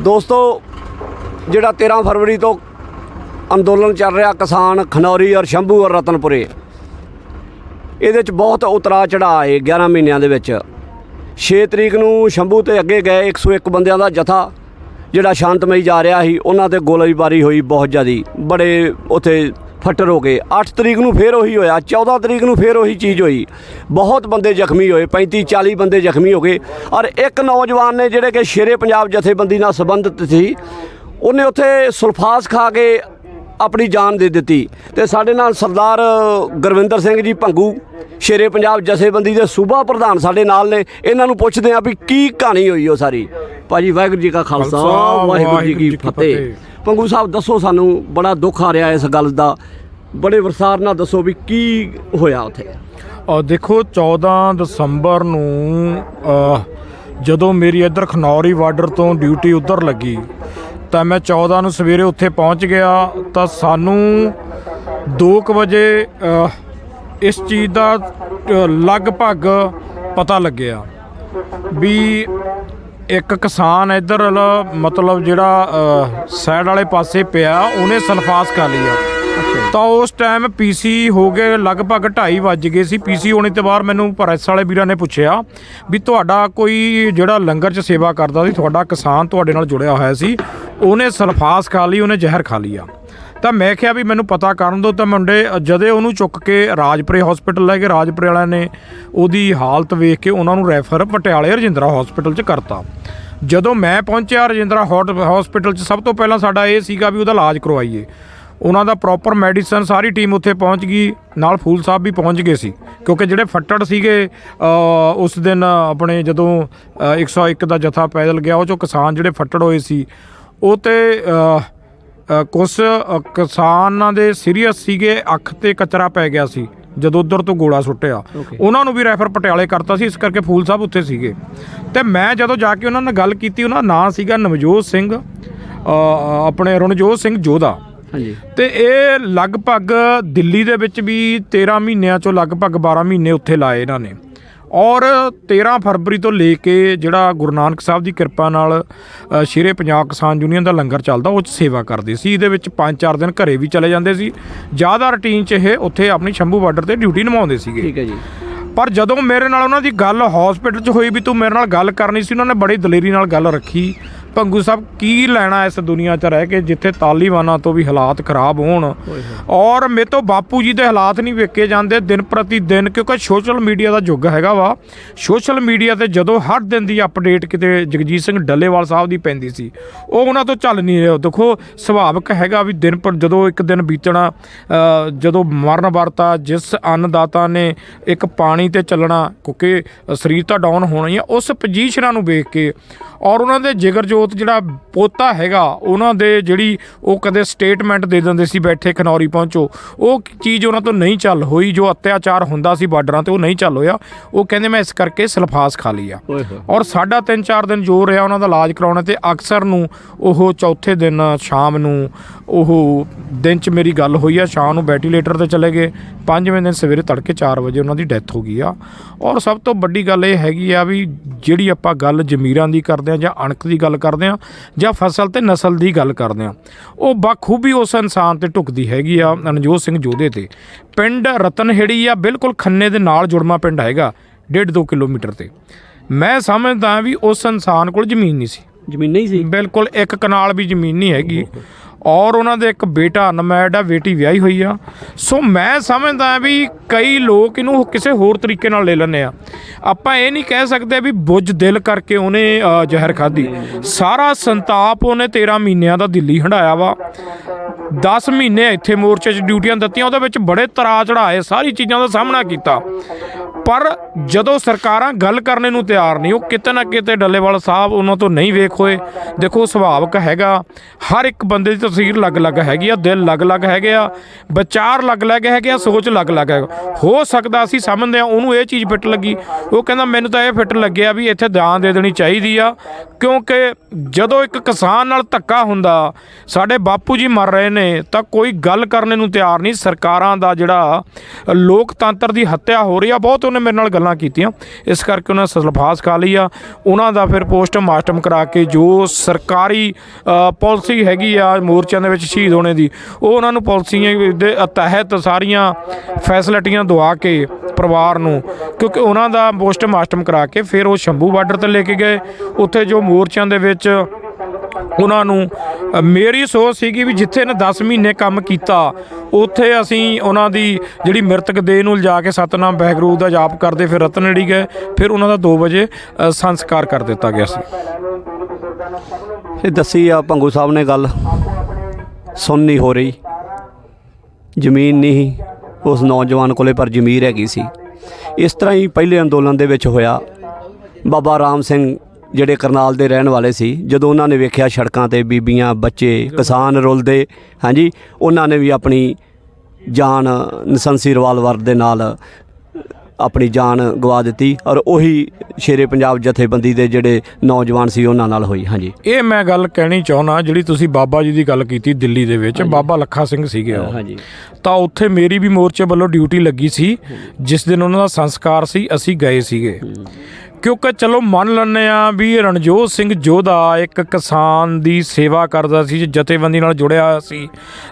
ਦੋਸਤੋ ਜਿਹੜਾ 13 ਫਰਵਰੀ ਤੋਂ ਅੰਦੋਲਨ ਚੱਲ ਰਿਹਾ ਕਿਸਾਨ ਖਨੌਰੀ ਔਰ ਸ਼ੰਭੂ ਔਰ ਰਤਨਪੁਰੇ ਇਹਦੇ ਚ ਬਹੁਤ ਉਤਰਾ ਚੜਾਅ ਹੈ 11 ਮਹੀਨਿਆਂ ਦੇ ਵਿੱਚ। 6 ਤਰੀਕ ਨੂੰ ਸ਼ੰਭੂ ਤੇ ਅੱਗੇ ਗਏ 101 ਬੰਦਿਆਂ ਦਾ ਜਥਾ ਜਿਹੜਾ ਸ਼ਾਂਤਮਈ ਜਾ ਰਿਹਾ ਸੀ ਉਹਨਾਂ ਤੇ ਗੋਲੀਬਾਰੀ ਹੋਈ ਬਹੁਤ ਜ਼ਿਆਦੀ। ਬੜੇ ਉਥੇ ਫੱਟਰ ਹੋ ਗਏ। 8 ਤਰੀਕ ਨੂੰ ਫੇਰ ਉਹੀ ਹੋਇਆ 14 ਤਰੀਕ ਨੂੰ ਫੇਰ ਉਹੀ ਚੀਜ਼ ਹੋਈ। ਬਹੁਤ ਬੰਦੇ ਜ਼ਖਮੀ ਹੋਏ 35 40 ਬੰਦੇ ਜ਼ਖਮੀ ਹੋ ਗਏ। ਔਰ ਇੱਕ ਨੌਜਵਾਨ ਨੇ ਜਿਹੜੇ ਕਿ ਸ਼ੇਰੇ ਪੰਜਾਬ ਜਥੇਬੰਦੀ ਨਾਲ ਸੰਬੰਧਿਤ ਸੀ ਉਹਨੇ ਉੱਥੇ ਸੁਲਫਾਸ ਖਾ ਕੇ ਆਪਣੀ ਜਾਨ ਦੇ ਦਿੱਤੀ। ਤੇ ਸਾਡੇ ਨਾਲ ਸਰਦਾਰ ਗੁਰਵਿੰਦਰ ਸਿੰਘ ਜੀ ਭੰਗੂ ਸ਼ੇਰੇ ਪੰਜਾਬ ਜਥੇਬੰਦੀ ਦੇ ਸੂਬਾ ਪ੍ਰਧਾਨ ਸਾਡੇ ਨਾਲ ਨੇ। ਇਹਨਾਂ ਨੂੰ ਪੁੱਛਦੇ ਆ ਵੀ ਕੀ ਕਹਾਣੀ ਹੋਈ ਉਹ ਸਾਰੀ। ਭਾਜੀ ਵਾਹਿਗੁਰੂ ਜੀ ਕਾ ਖਾਲਸਾ ਖਾਲਸਾ, ਵਾਹਿਗੁਰੂ ਜੀ ਕੀ ਫਤਿਹ। ਪੰਗੂ ਸਾਹਿਬ ਦੱਸੋ ਸਾਨੂੰ ਬੜਾ ਦੁੱਖ ਆ ਰਿਹਾ ਇਸ ਗੱਲ ਦਾ। ਬੜੇ ਵਰਸਾਰ ਨਾਲ ਦੱਸੋ ਵੀ ਕੀ ਹੋਇਆ ਉੱਥੇ। ਅ, ਦੇਖੋ 14 ਦਸੰਬਰ ਨੂੰ ਜਦੋਂ ਮੇਰੀ ਇੱਧਰ ਖਨੌਰੀ ਬਾਰਡਰ ਤੋਂ ਡਿਊਟੀ ਉੱਧਰ ਲੱਗੀ ਤਾਂ ਮੈਂ 14 ਨੂੰ ਸਵੇਰੇ ਉੱਥੇ ਪਹੁੰਚ ਗਿਆ ਤਾਂ ਸਾਨੂੰ 2:00 ਵਜੇ ਇਸ ਚੀਜ਼ ਦਾ ਲਗਭਗ ਪਤਾ ਲੱਗਿਆ ਵੀ ਇੱਕ ਕਿਸਾਨ ਇੱਧਰ ਮਤਲਬ ਜਿਹੜਾ ਸਾਈਡ ਵਾਲੇ ਪਾਸੇ ਪਿਆ, ਉਹਨੇ ਸਲਫਾਸ ਖਾ ਆ। ਤਾਂ ਉਸ ਟਾਈਮ ਪੀਸੀ ਹੋ ਗਏ ਲਗਭਗ 2:30 ਵੱਜ ਗਏ ਸੀ। ਪੀਸੀ ਹੋਣੇ ਤੋਂ ਬਾਅਦ ਮੈਨੂੰ ਪ੍ਰੈਸ ਵਾਲੇ ਵੀਰਾਂ ਨੇ ਪੁੱਛਿਆ ਵੀ ਤੁਹਾਡਾ ਕੋਈ ਜਿਹੜਾ ਲੰਗਰ 'ਚ ਸੇਵਾ ਕਰਦਾ ਸੀ, ਤੁਹਾਡਾ ਕਿਸਾਨ ਤੁਹਾਡੇ ਨਾਲ ਜੁੜਿਆ ਹੋਇਆ ਸੀ, ਉਹਨੇ ਸਲਫਾਸ ਖਾ ਲਈ, ਉਹਨੇ ਜ਼ਹਿਰ ਖਾ ਲਿਆ ਤਾਂ ਮੈਂ ਕਿਹਾ ਵੀ ਮੈਨੂੰ ਪਤਾ ਕਰਨ ਦਿਓ ਤਾਂ ਮੁੰਡੇ ਜਦੇ ਉਹਨੂੰ ਚੁੱਕ ਕੇ ਰਾਜਪੁਰੇ ਹਸਪੀਟਲ ਲੈ ਕੇ ਰਾਜਪੁਰੇ ਵਾਲਿਆਂ ਨੇ ਉਹਦੀ ਹਾਲਤ ਵੇਖ ਕੇ ਉਹਨਾਂ ਨੂੰ ਰੈਫਰ ਪਟਿਆਲੇ ਰਜਿੰਦਰਾ ਹਸਪੀਟਲ 'ਚ ਕਰਤਾ। ਜਦੋਂ ਮੈਂ ਪਹੁੰਚਿਆ ਰਜਿੰਦਰਾ ਹਸਪੀਟਲ 'ਚ ਸਭ ਤੋਂ ਪਹਿਲਾਂ ਸਾਡਾ ਇਹ ਸੀਗਾ ਵੀ ਉਹਦਾ ਇਲਾਜ ਕਰਵਾਈਏ। ਉਹਨਾਂ ਦਾ ਪ੍ਰੋਪਰ ਮੈਡੀਸਨ ਸਾਰੀ ਟੀਮ ਉੱਥੇ ਪਹੁੰਚ ਗਈ ਨਾਲ ਫੂਲ ਸਾਹਿਬ ਵੀ ਪਹੁੰਚ ਗਏ ਸੀ ਕਿਉਂਕਿ ਜਿਹੜੇ ਫੱਟੜ ਸੀਗੇ ਉਸ ਦਿਨ ਆਪਣੇ ਜਦੋਂ ਅ, 101 ਦਾ ਜਥਾ ਪੈਦਲ ਗਿਆ ਉਹ ਚੋਂ ਕਿਸਾਨ ਜਿਹੜੇ ਫੱਟੜ ਹੋਏ ਸੀ ਉਹ ਤੇ ਅ, ਕਿਸਾਨਾਂ ਦੇ ਸੀਰੀਅਸ ਸੀਗੇ ਅੱਖ ਤੇ ਕਚਰਾ ਪੈ ਗਿਆ ਸੀ ਜਦੋਂ ਉਧਰ ਤੋਂ ਗੋਲਾ ਸੁੱਟਿਆ। ਉਹਨਾਂ ਨੂੰ ਵੀ ਰੈਫਰ ਪਟਿਆਲੇ ਕਰਤਾ ਸੀ ਇਸ ਕਰਕੇ ਫੂਲ ਸਾਹਿਬ ਉੱਥੇ ਸੀਗੇ। ਤੇ ਮੈਂ ਜਦੋਂ ਜਾ ਕੇ ਉਹਨਾਂ ਨਾਲ ਗੱਲ ਕੀਤੀ ਉਹਨਾਂ ਦਾ ਨਾਂ ਸੀਗਾ ਨਵਜੋਤ ਸਿੰਘ ਆਪਣੇ ਰਣਜੋਤ ਸਿੰਘ ਜੋਧਾ। ਹਾਂਜੀ। ਤੇ ਇਹ ਲਗਭਗ ਦਿੱਲੀ ਦੇ ਵਿੱਚ ਵੀ 13 ਮਹੀਨਿਆਂ ਚੋਂ ਲਗਭਗ 12 ਮਹੀਨੇ ਉੱਥੇ ਲਾਏ ਇਹਨਾਂ ਨੇ। ਔਰ 13 ਫਰਵਰੀ ਤੋਂ ਲੈ ਕੇ ਜਿਹੜਾ ਗੁਰੂ ਨਾਨਕ ਸਾਹਿਬ ਦੀ ਕਿਰਪਾ ਨਾਲ ਸ਼ੇਰੇ ਪੰਜਾਬ ਕਿਸਾਨ ਯੂਨੀਅਨ ਦਾ ਲੰਗਰ ਚੱਲਦਾ ਉਹ 'ਚ ਸੇਵਾ ਕਰਦੇ ਸੀ। ਇਹਦੇ ਵਿੱਚ 5-4 ਦਿਨ ਘਰੇ ਵੀ ਚਲੇ ਜਾਂਦੇ ਸੀ। ਜ਼ਿਆਦਾ ਰੁਟੀਨ 'ਚ ਇਹ ਉੱਥੇ ਆਪਣੀ ਸ਼ੰਭੂ ਬਾਰਡਰ ਤੇ ਡਿਊਟੀ ਨਿਭਾਉਂਦੇ ਸੀਗੇ। ਠੀਕ ਹੈ ਜੀ। ਪਰ ਜਦੋਂ ਮੇਰੇ ਨਾਲ ਉਹਨਾਂ ਦੀ ਗੱਲ ਹਸਪੀਟਲ 'ਚ ਹੋਈ ਵੀ ਤੂੰ ਮੇਰੇ ਨਾਲ ਗੱਲ ਕਰਨੀ ਸੀ ਉਹਨਾਂ ਨੇ ਬੜੀ ਦਲੇਰੀ ਨਾਲ ਗੱਲ ਰੱਖੀ। ਭੰਗੂ ਸਾਹਿਬ ਕੀ ਲੈਣਾ ਇਸ ਦੁਨੀਆ 'ਚ ਰਹਿ ਕੇ ਜਿੱਥੇ ਤਾਲੀਬਾਨਾਂ ਤੋਂ ਵੀ ਹਾਲਾਤ ਖਰਾਬ ਹੋਣ? ਔਰ ਮੇਰੇ ਤੋਂ ਬਾਪੂ ਜੀ ਦੇ ਹਾਲਾਤ ਨਹੀਂ ਵੇਖੇ ਜਾਂਦੇ ਦਿਨ ਪ੍ਰਤੀ ਦਿਨ ਕਿਉਂਕਿ ਸੋਸ਼ਲ ਮੀਡੀਆ ਦਾ ਯੁੱਗ ਹੈਗਾ ਵਾ। ਸੋਸ਼ਲ ਮੀਡੀਆ ਤੇ ਜਦੋਂ ਹਰ ਦਿਨ ਦੀ ਅਪਡੇਟ ਕਿਤੇ ਜਗਜੀਤ ਸਿੰਘ ਡੱਲੇਵਾਲ ਸਾਹਿਬ ਦੀ ਪੈਂਦੀ ਸੀ ਉਹ ਉਹਨਾਂ ਤੋਂ ਚੱਲ ਨਹੀਂ ਰਿਹਾ। ਦੇਖੋ ਸੁਭਾਵਿਕ ਹੈਗਾ ਵੀ ਦਿਨ ਪਰ ਜਦੋਂ ਇੱਕ ਦਿਨ ਬੀਤਣਾ ਜਦੋਂ ਮਰਨ ਵਰਤਾ ਜਿਸ ਅੰਨਦਾਤਾ ਨੇ ਇੱਕ ਪਾਣੀ ਤੇ ਚੱਲਣਾ ਕਿਉਂਕਿ ਸਰੀਰ ਤਾਂ ਡਾਊਨ ਹੋਣਾ ਹੀ ਆ ਉਸ ਪੋਜੀਸ਼ਨਾਂ ਨੂੰ ਵੇਖ ਕੇ ਔਰ ਉਹਨਾਂ ਦੇ ਜਿਗਰ ਜੋਤ ਜਿਹੜਾ ਪੋਤਾ ਹੈਗਾ ਉਹਨਾਂ ਦੇ ਜਿਹੜੀ ਉਹ ਕਦੇ ਸਟੇਟਮੈਂਟ ਦੇ ਦਿੰਦੇ ਸੀ ਬੈਠੇ ਖਨੌਰੀ ਪਹੁੰਚੋ। ਉਹ ਚੀਜ਼ ਉਹਨਾਂ ਤੋਂ ਨਹੀਂ ਚੱਲ ਹੋਈ ਜੋ ਅਤਿਆਚਾਰ ਹੁੰਦਾ ਸੀ ਬਾਰਡਰਾਂ ਤੇ ਉਹ ਨਹੀਂ ਚੱਲ ਹੋਇਆ। ਉਹ ਕਹਿੰਦੇ ਮੈਂ ਇਸ ਕਰਕੇ ਸਲਫਾਸ ਖਾ ਲਈ ਆ। ਔਰ ਸਾਡਾ 3-4 ਦਿਨ ਜੋ ਰਿਹਾ ਉਹਨਾਂ ਦਾ ਇਲਾਜ ਕਰਾਉਣਾ ਤੇ ਅਕਸਰ ਨੂੰ ਉਹ ਚੌਥੇ ਦਿਨ ਸ਼ਾਮ ਨੂੰ ਉਹ ਦਿਨ 'ਚ ਮੇਰੀ ਗੱਲ ਹੋਈ ਆ ਸ਼ਾਮ ਨੂੰ ਵੈਂਟੀਲੇਟਰ ਤੇ ਚਲੇ ਗਏ। ਪੰਜਵੇਂ ਦਿਨ ਸਵੇਰੇ ਤੜਕੇ 4 ਵਜੇ ਉਹਨਾਂ ਦੀ ਡੈਥ ਹੋ ਗਈ ਆ। ਔਰ ਸਭ ਤੋਂ ਵੱਡੀ ਗੱਲ ਇਹ ਹੈਗੀ ਆ ਵੀ ਜਿਹੜੀ ਆਪਾਂ ਗੱਲ ਜ਼ਮੀਰਾਂ ਦੀ ਕਰਦੇ ਆ ਜਾਂ ਅਣਖ ਦੀ ਗੱਲ ਕਰਦੇ ਆ ਜਾਂ ਫਸਲ ਤੇ ਨਸਲ ਦੀ ਗੱਲ ਕਰਦੇ ਆ ਉਹ ਬਖੂਬੀ ਉਸ ਇਨਸਾਨ ਤੇ ਢੁਕਦੀ ਹੈਗੀ ਆ, ਅਨਜੋਤ ਸਿੰਘ ਜੋਧੇ ਤੇ। ਪਿੰਡ ਰਤਨਹੇੜੀ ਆ, ਬਿਲਕੁਲ ਖੰਨੇ ਦੇ ਨਾਲ ਜੁੜਮਾ ਪਿੰਡ ਹੈਗਾ 1.5 ਕਿਲੋਮੀਟਰ ਤੇ। ਮੈਂ ਸਮਝਦਾ ਵੀ ਉਸ ਇਨਸਾਨ ਕੋਲ ਜ਼ਮੀਨ ਨਹੀਂ ਸੀ। ਜ਼ਮੀਨ ਨਹੀਂ ਸੀ? ਬਿਲਕੁਲ ਇੱਕ ਕਨਾਲ ਵੀ ਜ਼ਮੀਨ ਨਹੀਂ ਹੈਗੀ। ਔਰ ਉਹਨਾਂ ਦੇ ਇੱਕ ਬੇਟਾ ਨਮੈਡ ਆ, ਬੇਟੀ ਵਿਆਹੀ ਹੋਈ ਆ। ਸੋ ਮੈਂ ਸਮਝਦਾ ਵੀ ਕਈ ਲੋਕ ਇਹਨੂੰ ਕਿਸੇ ਹੋਰ ਤਰੀਕੇ ਨਾਲ ਲੈ ਲੈਂਦੇ ਆ। ਆਪਾਂ ਇਹ ਨਹੀਂ ਕਹਿ ਸਕਦੇ ਵੀ ਬੁੱਝ ਦਿਲ ਕਰਕੇ ਉਹਨੇ ਜ਼ਹਿਰ ਖਾਧੀ। ਸਾਰਾ ਸੰਤਾਪ ਉਹਨੇ 13 ਮਹੀਨਿਆਂ ਦਾ ਦਿੱਲੀ ਹੰਡਾਇਆ ਵਾ। 10 ਮਹੀਨੇ ਇੱਥੇ ਮੋਰਚੇ 'ਚ ਡਿਊਟੀਆਂ ਦਿੱਤੀਆਂ, ਉਹਦੇ ਵਿੱਚ ਬੜੇ ਤਰਾ ਚੜਾਏ ਸਾਰੀ ਚੀਜ਼ਾਂ ਦਾ ਸਾਹਮਣਾ ਕੀਤਾ। ਪਰ ਜਦੋਂ ਸਰਕਾਰਾਂ ਗੱਲ ਕਰਨੇ ਨੂੰ ਤਿਆਰ ਨਹੀਂ, ਉਹ ਕਿਤੇ ਨਾ ਕਿਤੇ ਡੱਲੇਵਾਲ ਸਾਹਿਬ ਉਹਨਾਂ ਤੋਂ ਨਹੀਂ ਵੇਖ ਹੋਏ। ਦੇਖੋ, ਸੁਭਾਵਕ ਹੈਗਾ। ਹਰ ਇੱਕ ਬੰਦੇ ਦੀ ਤਸਵੀਰ ਅਲੱਗ-ਅਲੱਗ ਹੈਗੀ ਆ, ਦਿਲ ਅਲੱਗ-ਅਲੱਗ ਹੈਗੇ ਆ, ਵਿਚਾਰ ਅਲੱਗ-ਅਲੱਗ ਹੈਗੇ ਆ, ਸੋਚ ਅਲੱਗ-ਅਲੱਗ ਹੈ ਹੋ ਸਕਦਾ ਅਸੀਂ ਸਮਝਦੇ ਆ ਉਹਨੂੰ ਇਹ ਚੀਜ਼ ਫਿੱਟ ਲੱਗੀ। ਉਹ ਕਹਿੰਦਾ, ਮੈਨੂੰ ਤਾਂ ਇਹ ਫਿੱਟ ਲੱਗਿਆ ਵੀ ਇੱਥੇ ਦਾਨ ਦੇ ਦੇਣੀ ਚਾਹੀਦੀ ਆ, ਕਿਉਂਕਿ ਜਦੋਂ ਇੱਕ ਕਿਸਾਨ ਨਾਲ ਧੱਕਾ ਹੁੰਦਾ, ਸਾਡੇ ਬਾਪੂ ਜੀ ਮਰ ਰਹੇ ਨੇ, ਤਾਂ ਕੋਈ ਗੱਲ ਕਰਨੇ ਨੂੰ ਤਿਆਰ ਨਹੀਂ। ਸਰਕਾਰਾਂ ਦਾ ਜਿਹੜਾ ਲੋਕਤੰਤਰ ਦੀ ਹੱਤਿਆ ਹੋ ਰਹੀ ਆ, ਬਹੁਤ ਉਹਨੇ ਮੇਰੇ ਨਾਲ ਗੱਲਾਂ ਕੀਤੀਆਂ। ਇਸ ਕਰਕੇ ਉਹਨਾਂ ਸਲਫਾਸ ਖਾ ਲਈ ਆ। ਉਹਨਾਂ ਦਾ ਫਿਰ ਪੋਸਟ ਮਾਸਟਮ ਕਰਾ ਕੇ ਜੋ ਸਰਕਾਰੀ ਅ, ਪਾਲਿਸੀ ਹੈਗੀ ਆ ਮੋਰਚਿਆਂ ਦੇ ਵਿੱਚ ਸ਼ਹੀਦ ਹੋਣੇ ਦੀ ਉਹ ਉਹਨਾਂ ਨੂੰ ਪਾਲਿਸੀਆਂ ਦੇ ਤਹਿਤ ਸਾਰੀਆਂ ਫੈਸਿਲਿਟੀਆਂ ਦਵਾ ਕੇ ਪਰਿਵਾਰ ਨੂੰ ਕਿਉਂਕਿ ਉਹਨਾਂ ਦਾ ਪੋਸਟ ਮਾਸਟਮ ਕਰਾ ਕੇ ਫਿਰ ਉਹ ਸ਼ੰਭੂ ਬਾਰਡਰ ਤੇ ਲੈ ਕੇ ਗਏ। ਉੱਥੇ ਜੋ ਮੋਰਚਿਆਂ ਦੇ ਵਿੱਚ ਉਹਨਾਂ ਨੂੰ ਮੇਰੀ ਸੋਚ ਸੀਗੀ ਵੀ ਜਿੱਥੇ ਨੇ 10 ਮਹੀਨੇ ਕੰਮ ਕੀਤਾ, ਉੱਥੇ ਅਸੀਂ ਉਹਨਾਂ ਦੀ ਜਿਹੜੀ ਮ੍ਰਿਤਕ ਦੇਹ ਨੂੰ ਲਿਜਾ ਕੇ ਸਤਨਾਮ ਵਾਹਿਗੁਰੂ ਦਾ ਜਾਪ ਕਰਦੇ, ਫਿਰ ਰਤਨੜੀ ਗਏ, ਫਿਰ ਉਹਨਾਂ ਦਾ 2 ਵਜੇ ਸੰਸਕਾਰ ਕਰ ਦਿੱਤਾ ਗਿਆ ਸੀ। ਇਹ ਦੱਸੀ ਆ ਭੰਗੂ ਸਾਹਿਬ ਨੇ ਗੱਲ। ਸੁਣ ਨਹੀਂ ਹੋ ਰਹੀ। ਜ਼ਮੀਨ ਨਹੀਂ ਸੀ। ਉਸ ਨੌਜਵਾਨ ਕੋਲੇ ਪਰ ਜ਼ਮੀਰ ਹੈਗੀ ਸੀ। ਇਸ ਤਰ੍ਹਾਂ ਹੀ ਪਹਿਲੇ ਅੰਦੋਲਨ ਦੇ ਵਿੱਚ ਹੋਇਆ। ਬਾਬਾ ਰਾਮ ਸਿੰਘ ਜਿਹੜੇ ਕਰਨਾਲ ਦੇ ਰਹਿਣ ਵਾਲੇ ਸੀ ਜਦੋਂ ਉਹਨਾਂ ਨੇ ਵੇਖਿਆ ਸੜਕਾਂ ਤੇ ਬੀਬੀਆਂ ਬੱਚੇ ਕਿਸਾਨ ਰੁਲਦੇ ਹਾਂਜੀ ਉਹਨਾਂ ਨੇ ਵੀ ਆਪਣੀ ਜਾਨ ਨਸੰਸੀ ਰਿਵਾਲਵਰ ਦੇ ਨਾਲ ਆਪਣੀ ਜਾਨ ਗਵਾ ਦਿੱਤੀ ਔਰ ਉਹੀ ਸ਼ੇਰੇ ਪੰਜਾਬ ਜਥੇਬੰਦੀ ਦੇ ਜਿਹੜੇ ਨੌਜਵਾਨ ਸੀ ਉਹਨਾਂ ਨਾਲ ਹੋਈ ਹਾਂਜੀ। ਇਹ ਮੈਂ ਗੱਲ ਕਹਿਣੀ ਚਾਹੁੰਦਾ ਜਿਹੜੀ ਤੁਸੀਂ ਬਾਬਾ ਜੀ ਦੀ ਗੱਲ ਕੀਤੀ ਦਿੱਲੀ ਦੇ ਵਿੱਚ ਬਾਬਾ ਲੱਖਾ ਸਿੰਘ ਸੀਗੇ ਉਹ। ਹਾਂਜੀ। ਤਾਂ ਉੱਥੇ ਮੇਰੀ ਵੀ ਮੋਰਚੇ ਵੱਲੋਂ ਡਿਊਟੀ ਲੱਗੀ ਸੀ ਜਿਸ ਦਿਨ ਉਹਨਾਂ ਦਾ ਸੰਸਕਾਰ ਸੀ ਅਸੀਂ ਗਏ ਸੀਗੇ। ਕਿਉਂਕਿ ਚਲੋ ਮੰਨ ਲੈਂਦੇ ਆ ਵੀ ਰਣਜੋਤ ਸਿੰਘ ਜੋਧਾ ਇੱਕ ਕਿਸਾਨ ਦੀ ਸੇਵਾ ਕਰਦਾ ਸੀ ਜਥੇਬੰਦੀ ਨਾਲ ਜੁੜਿਆ ਹੋਇਆ ਸੀ,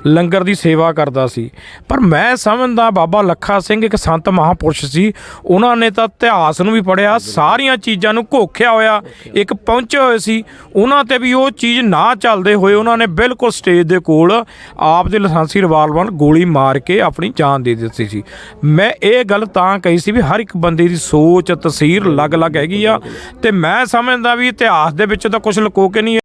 ਲੰਗਰ ਦੀ ਸੇਵਾ ਕਰਦਾ ਸੀ। ਪਰ ਮੈਂ ਸਮਝਦਾ ਬਾਬਾ ਲੱਖਾ ਸਿੰਘ ਇੱਕ ਸੰਤ ਮਹਾਪੁਰਸ਼ ਸੀ, ਉਹਨਾਂ ਨੇ ਤਾਂ ਇਤਿਹਾਸ ਨੂੰ ਵੀ ਪੜਿਆ ਸਾਰੀਆਂ ਚੀਜ਼ਾਂ ਨੂੰ ਘੋਖਿਆ ਹੋਇਆ, ਇੱਕ ਪਹੁੰਚੇ ਹੋਏ ਸੀ, ਉਹਨਾਂ ਤੇ ਵੀ ਉਹ ਚੀਜ਼ ਨਾ ਚੱਲਦੇ ਹੋਏ ਉਹਨਾਂ ਨੇ ਬਿਲਕੁਲ ਸਟੇਜ ਦੇ ਕੋਲ ਆਪ ਦੇ ਲਾਇਸੈਂਸੀ ਰਿਵਾਲਵਰ ਨਾਲ ਗੋਲੀ ਮਾਰ ਕੇ ਆਪਣੀ ਜਾਨ ਦੇ ਦਿੱਤੀ ਸੀ। ਮੈਂ ਇਹ ਗੱਲ ਤਾਂ ਕਹੀ ਸੀ ਵੀ ਹਰ ਇੱਕ ਬੰਦੇ ਦੀ ਸੋਚ, ਤਸਵੀਰ ਅਲੱਗ-ਅਲੱਗ ਹੈਗੀ ਆ। ਤੇ ਮੈਂ ਸਮਝਦਾ ਵੀ ਇਤਿਹਾਸ ਦੇ ਵਿੱਚ ਤਾਂ ਕੁਝ ਲੁਕੋ ਕੇ ਨਹੀਂ